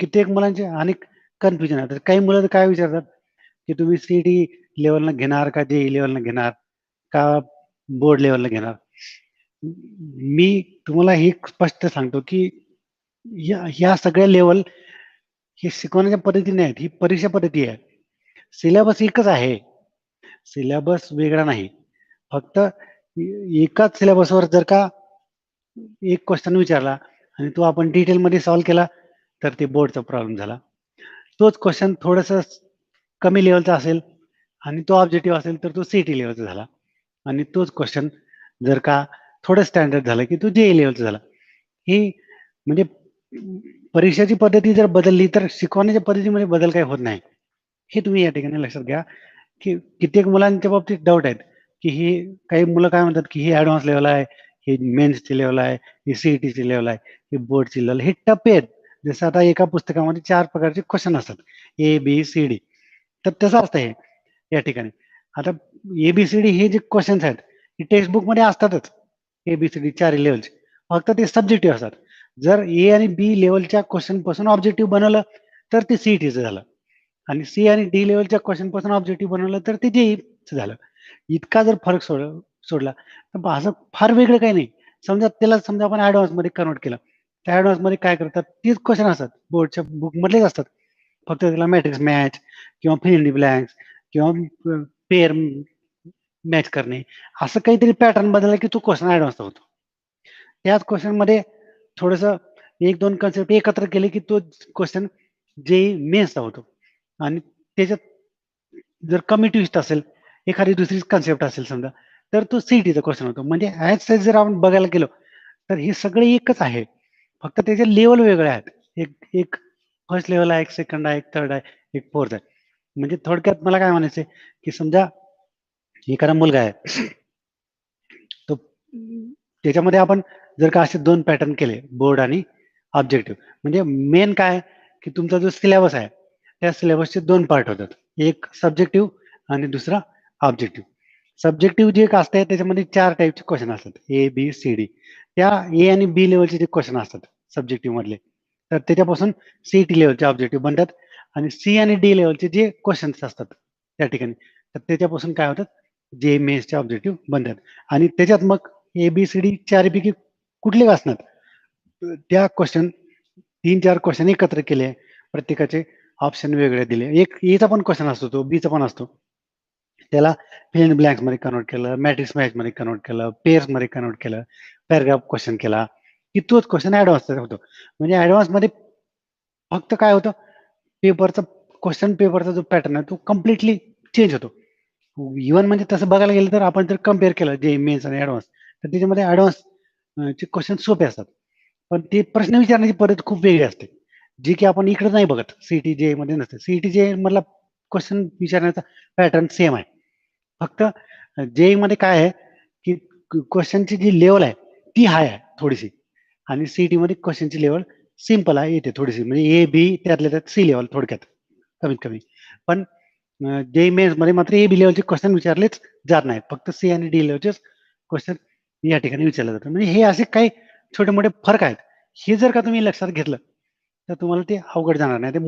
कित्येक मुलांचे अनेक कन्फ्युजन आहे. तर काही मुलं तर काय विचारतात, की तुम्ही सी डी लेवलला घेणार का जे लेवलला घेणार का बोर्ड लेवलला घेणार? मी तुम्हाला हे स्पष्ट सांगतो, की या ह्या सगळ्या लेवल हे शिकवण्याच्या पद्धतीने आहेत ही परीक्षा पद्धती आहे. सिलेबस एकच आहे. सिलेबस वेगळा नाही. फक्त एकाच सिलेबसवर जर का एक क्वेश्चन विचारला आणि तो आपण डिटेलमध्ये सॉल्व्ह केला, तर ते बोर्डचा प्रॉब्लेम झाला. तोच क्वेश्चन थोडंसं कमी लेवलचा असेल आणि तो ऑब्जेक्टिव्ह असेल, तर तो सी-ई-टी लेव्हलचा झाला आणि तोच क्वेश्चन जर का थोडं स्टँडर्ड झालं, की तो जे-ई लेव्हलचा झाला. ही म्हणजे परीक्षेची पद्धती जर बदलली, तर शिकवण्याच्या पद्धतीमध्ये बदल काही होत नाही. हे तुम्ही या ठिकाणी लक्षात घ्या, की कित्येक मुलांच्या बाबतीत डाऊट आहेत, की ही काही मुलं काय म्हणतात, की ही ॲडव्हान्स लेवल आहे, ही मेन्सची लेवल आहे, ही सी-ई-टीची आहे, ही बोर्डची लेवल हे टप्पे आहेत. जसं आता एका पुस्तकामध्ये चार प्रकारचे क्वेश्चन असतात. A, B, C D. तर तसं असतं हे या ठिकाणी. आता ए-बी-सी-डी हे जे क्वेश्चन्स आहेत, हे टेक्स्ट बुकमध्ये असतातच. ए-बी-सी-डी चार लेवलचे फक्त ते सब्जेक्टिव्ह असतात. जर ए आणि बी लेवलच्या क्वेश्चनपासून ऑब्जेक्टिव्ह बनवलं, तर ते सी-ई-टीचं झालं आणि सी आणि डी लेवलच्या क्वेश्चनपासून ऑब्जेक्टिव्ह बनवलं, तर ते जेईचं झालं. इतका जर फरक सोड सोडला, तर असं फार वेगळं काही नाही. समजा त्याला समजा आपण ॲडव्हान्समध्ये कन्व्हर्ट केलं. त्या ॲडव्हान्समध्ये काय करतात, तेच क्वेश्चन असतात. बोर्डच्या बुकमधलेच असतात. फक्त त्याला मॅट्रिक्स मॅच किंवा फिल इन ब्लँक्स किंवा पेअर मॅच करणे, असं काहीतरी पॅटर्न बदलला, की तो क्वेश्चन ॲडव्हान्सचा होतो. त्याच क्वेश्चनमध्ये थोडंसं 1-2 कन्सेप्ट एकत्र केले, की तो क्वेश्चन जे मेन्सचा होतो आणि त्याच्यात जर कमी ट्विस्ट असेल, एखादी दुसरी कन्सेप्ट असेल समजा, तर तो सी-ई-टीचा क्वेश्चन होतो. म्हणजे ॲज साईज जर आपण बघायला गेलो, तर हे सगळे एकच आहे. फक्त त्याचे लेवल वेगळे आहेत. एक एक फर्स्ट लेवल आहे, एक सेकंड आहे, एक थर्ड आहे, एक फोर्थ आहे. म्हणजे थोडक्यात मला काय म्हणायचंय, की समजा एखादा मुलगा आहे. तो त्याच्यामध्ये आपण जर का असे दोन पॅटर्न केले, बोर्ड आणि ऑब्जेक्टिव्ह. म्हणजे मेन काय, की तुमचा जो सिलेबस आहे, त्या सिलेबसचे दोन पार्ट होतात. एक सब्जेक्टिव्ह आणि दुसरा ऑब्जेक्टिव्ह. सब्जेक्टिव्ह जे एक त्याच्यामध्ये चार टाईपचे क्वेश्चन असतात. A, B, C D. त्या ए आणि बी लेवलचे जे क्वेश्चन असतात सब्जेक्टिव्ह मधले, तर त्याच्यापासून सी-ई-टी लेव्हलचे ऑब्जेक्टिव्ह बनतात आणि सी आणि डी लेवलचे जे क्वेश्चन्स असतात त्या ठिकाणी, तर त्याच्यापासून काय होतात, जे एम एसचे ऑब्जेक्टिव्ह बनतात आणि त्याच्यात मग ए, बी, सी-डी चारपैकी कुठले असणार, त्या क्वेश्चन 3-4 क्वेश्चन एकत्र केले. प्रत्येकाचे ऑप्शन वेगळे दिले. एक एचा पण क्वेश्चन असतो तो, बीचा पण असतो. त्याला फिल इन ब्लँक्समध्ये कन्व्हर्ट केलं, मॅट्रिक्स मॅचमध्ये कन्व्हर्ट केलं, पेअर्समध्ये कन्व्हर्ट केलं, पॅराग्राफ क्वेश्चन केला, की तोच क्वेश्चन ॲडव्हान्सचा होतो. म्हणजे ॲडव्हान्समध्ये फक्त काय होतं, पेपरचा क्वेश्चन पेपरचा जो पॅटर्न आहे, तो कंप्लीटली चेंज होतो. इव्हन म्हणजे तसं बघायला गेलं, तर आपण जर कंपेअर केलं जे मेन्स आणि ॲडव्हान्स, तर त्याच्यामध्ये ॲडव्हान्स चे क्वेश्चन सोपे असतात. पण ते प्रश्न विचारण्याची पद्धत खूप वेगळी असते. जी की आपण इकडे नाही बघत. सी टी जे मध्ये नसते. सी-ई-टी, जे मधला क्वेश्चन विचारण्याचा पॅटर्न सेम आहे. फक्त जे-ईमध्ये काय आहे, की क्वेश्चनची जी लेवल आहे, ती हाय आहे थोडीशी आणि सी-ई-टीमध्ये क्वेश्चनची लेवल सिंपल आहे, येते थोडीशी. म्हणजे ए, बी त्यातल्या त्यात सी लेवल थोडक्यात कमीत कमी. पण जे मेन्समध्ये मात्र ए, बी लेवलचे क्वेश्चन विचारलेच जात नाहीत. फक्त सी आणि डी लेवलचेच क्वेश्चन या ठिकाणी विचारले जातात. म्हणजे हे असे काही छोटे-मोठे फरक आहेत. हे जर का तुम्ही लक्षात घेतलं, तर तुम्हाला ते अवघड जाणार नाही. ते